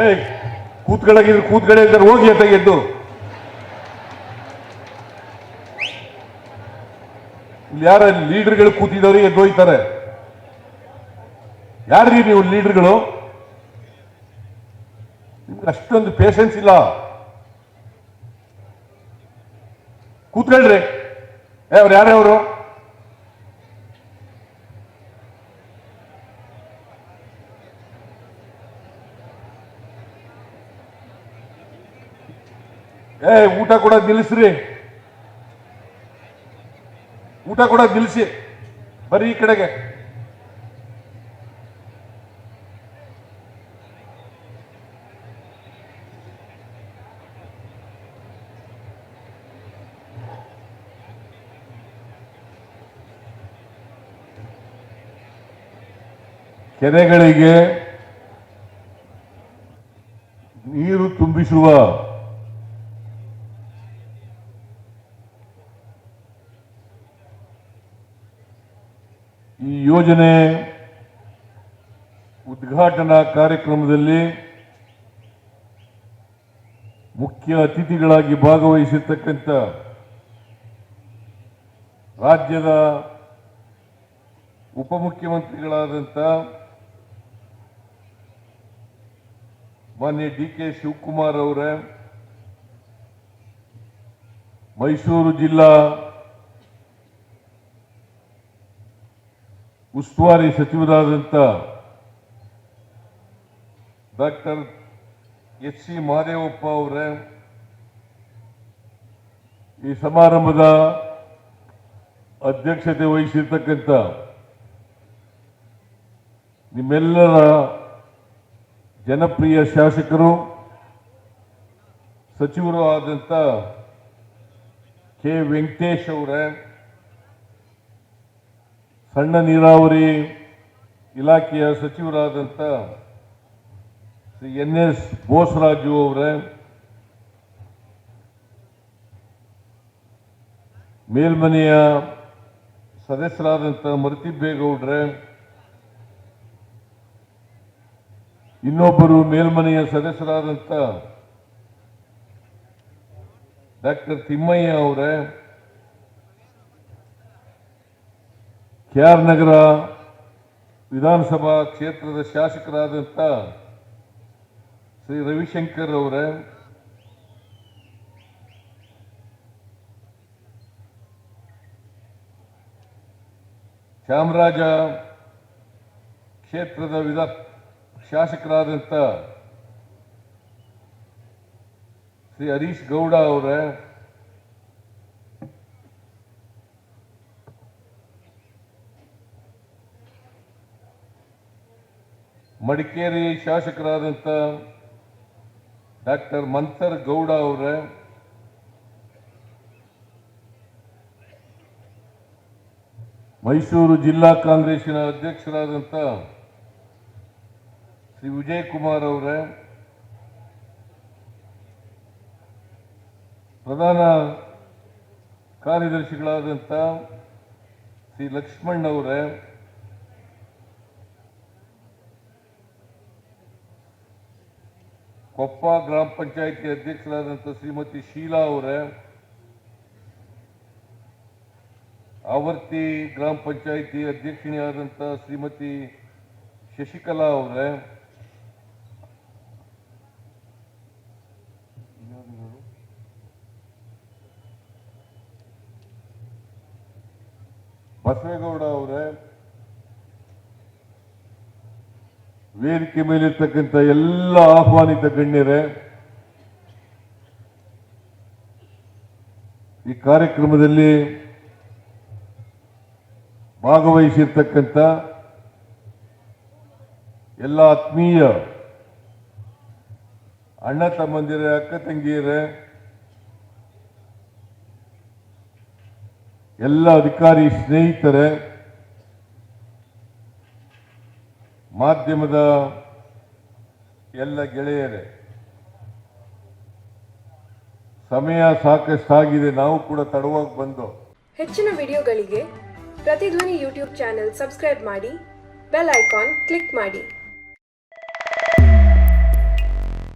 ಏಯ್, ಕೂತ್ಗಳಾಗಿದ್ರು ಕೂತ್ಗಳೇ ಇದ್ದಾರೆ ಹೋಗಿ ಅಂತ ಎದ್ದು. ಇಲ್ಲಿ ಯಾರ ಲೀಡರ್ಗಳು ಕೂತಿದ್ದಾರೆ, ಎದ್ದು ಹೋಯ್ತಾರೆ. ಯಾರ್ರಿ ನೀವು ಲೀಡರ್ಗಳು? ನಿಮ್ಗೆ ಅಷ್ಟೊಂದು ಪೇಷನ್ಸ್ ಇಲ್ಲ. ಕೂತ್ಕೊಳ್ರಿ ಏ, ಅವ್ರು ಯಾರ್ಯಾವರು ಏ ಊಟ ಕೂಡ ನಿಲ್ಲಿಸ್ರಿ. ಊಟ ಕೂಡ ನಿಲ್ಲಿಸಿ. ಬರೀ ಈ ಕಡೆಗೆ. ಕೆರೆಗಳಿಗೆ ನೀರು ತುಂಬಿಸುವ ಈ ಯೋಜನೆ ಉದ್ಘಾಟನಾ ಕಾರ್ಯಕ್ರಮದಲ್ಲಿ ಮುಖ್ಯ ಅತಿಥಿಗಳಾಗಿ ಭಾಗವಹಿಸಿರ್ತಕ್ಕಂಥ ರಾಜ್ಯದ ಉಪಮುಖ್ಯಮಂತ್ರಿಗಳಾದಂಥ ಮಾನ್ಯ ಡಿ ಕೆ ಶಿವಕುಮಾರ್ ಅವರೇ, ಮೈಸೂರು ಜಿಲ್ಲಾ ಉಸ್ತುವಾರಿ ಸಚಿವರಾದಂಥ ಡಾಕ್ಟರ್ ಎಚ್ ಸಿ ಮಹದೇವಪ್ಪ ಅವರೇ, ಈ ಸಮಾರಂಭದ ಅಧ್ಯಕ್ಷತೆ ವಹಿಸಿರ್ತಕ್ಕಂಥ ನಿಮ್ಮೆಲ್ಲರ ಜನಪ್ರಿಯ ಶಾಸಕರು, ಸಚಿವರು ಆದಂಥ ಕೆ ವೆಂಕಟೇಶ್ ಅವರೇ ಸಣ್ಣ ನೀರಾವರಿ ಇಲಾಖೆಯ ಸಚಿವರಾದಂಥ ಶ್ರೀ ಎನ್ ಎಸ್ ಬೋಸರಾಜು ಅವರೇ, ಮೇಲ್ಮನೆಯ ಸದಸ್ಯರಾದಂಥ ಮರತಿಬ್ಬೇಗೌಡ್ರೆ ಇನ್ನೊಬ್ಬರು ಮೇಲ್ಮನೆಯ ಸದಸ್ಯರಾದಂಥ ಡಾಕ್ಟರ್ ತಿಮ್ಮಯ್ಯ ಅವರೇ ಕೆ ಆರ್ ನಗರ ವಿಧಾನಸಭಾ ಕ್ಷೇತ್ರದ ಶಾಸಕರಾದಂಥ ಶ್ರೀ ರವಿಶಂಕರ್ ಅವರೇ, ಚಾಮರಾಜ ಕ್ಷೇತ್ರದ ವಿಧ ಶಾಸಕರಾದಂಥ ಶ್ರೀ ಹರೀಶ್ ಗೌಡ ಅವರೇ ಮಡಿಕೇರಿ ಶಾಸಕರಾದಂಥ ಡಾಕ್ಟರ್ ಮಂಥರ್ ಗೌಡ ಅವರ, ಮೈಸೂರು ಜಿಲ್ಲಾ ಕಾಂಗ್ರೆಸ್ಸಿನ ಅಧ್ಯಕ್ಷರಾದಂಥ ಶ್ರೀ ವಿಜಯ್ ಕುಮಾರ್ ಅವರ, ಪ್ರಧಾನ ಕಾರ್ಯದರ್ಶಿಗಳಾದಂಥ ಶ್ರೀ ಲಕ್ಷ್ಮಣ್ ಅವರೇ ಕೊಪ್ಪ ಗ್ರಾಮ ಪಂಚಾಯಿತಿ ಅಧ್ಯಕ್ಷರಾದಂಥ ಶ್ರೀಮತಿ ಶೀಲಾ ಅವರೇ ಆವರ್ತಿ ಗ್ರಾಮ ಪಂಚಾಯಿತಿ ಅಧ್ಯಕ್ಷಿಣಿಯಾದಂಥ ಶ್ರೀಮತಿ ಶಶಿಕಲಾ ಅವರೇ, ಬಸವೇಗೌಡ ಅವರೇ ವೇದಿಕೆ ಮೇಲಿರ್ತಕ್ಕಂಥ ಎಲ್ಲ ಆಹ್ವಾನಿತ ಗಣ್ಯರೇ, ಈ ಕಾರ್ಯಕ್ರಮದಲ್ಲಿ ಭಾಗವಹಿಸಿರ್ತಕ್ಕಂಥ ಎಲ್ಲ ಆತ್ಮೀಯ ಅಣ್ಣ ತಮ್ಮಂದಿರ, ಅಕ್ಕ ತಂಗಿಯರ, ಎಲ್ಲ ಅಧಿಕಾರಿ ಸ್ನೇಹಿತರೇ ಮಾಧ್ಯಮದ ಎಲ್ಲ ಗೆಳೆಯರೇ, ಸಮಯ ಸಾಕಷ್ಟಾಗಿದೆ, ನಾವು ಕೂಡ ತಡವಾಗಿ ಬಂದು. ಹೆಚ್ಚಿನ ವಿಡಿಯೋಗಳಿಗೆ ಪ್ರತಿಧ್ವನಿ ಯೂಟ್ಯೂಬ್ ಚಾನೆಲ್ ಸಬ್ಸ್ಕ್ರೈಬ್ ಮಾಡಿ, ಬೆಲ್ ಐಕಾನ್ ಕ್ಲಿಕ್ ಮಾಡಿ.